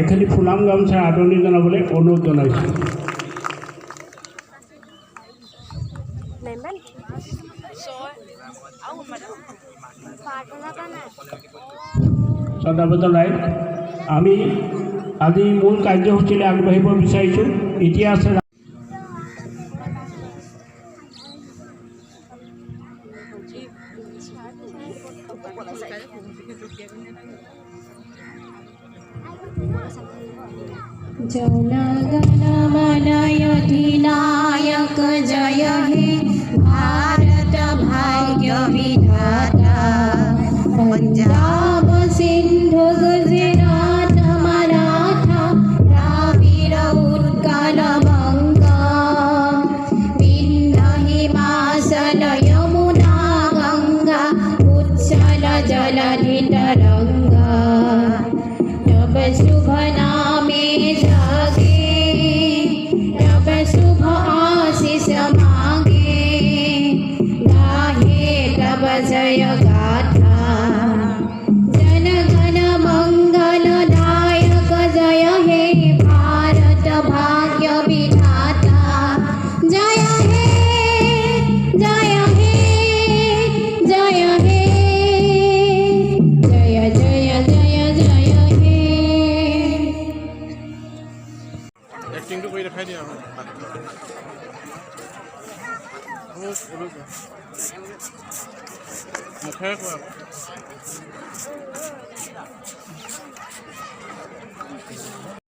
এখিনি ফুলাম গামোচা আদৰণি জনাবলৈ অনুৰোধ জনাইছোঁ। আমি আজি মূল কাৰ্যসূচীলৈ আগবাঢ়িব বিচাৰিছোঁ। এতিয়া আছে जनगणमनयधिनायक जय हे भारत भाग्य विधाता पञ्जाब सिन्धु गुजरात मराठा द्राविड उत्कल बङ्गा विन्ध्य हिमाचल यमुना गङ्गा उच्छल जलधि সুখ হয় না Kingdom way dikhai nahi aa raha oh bolo mukha ko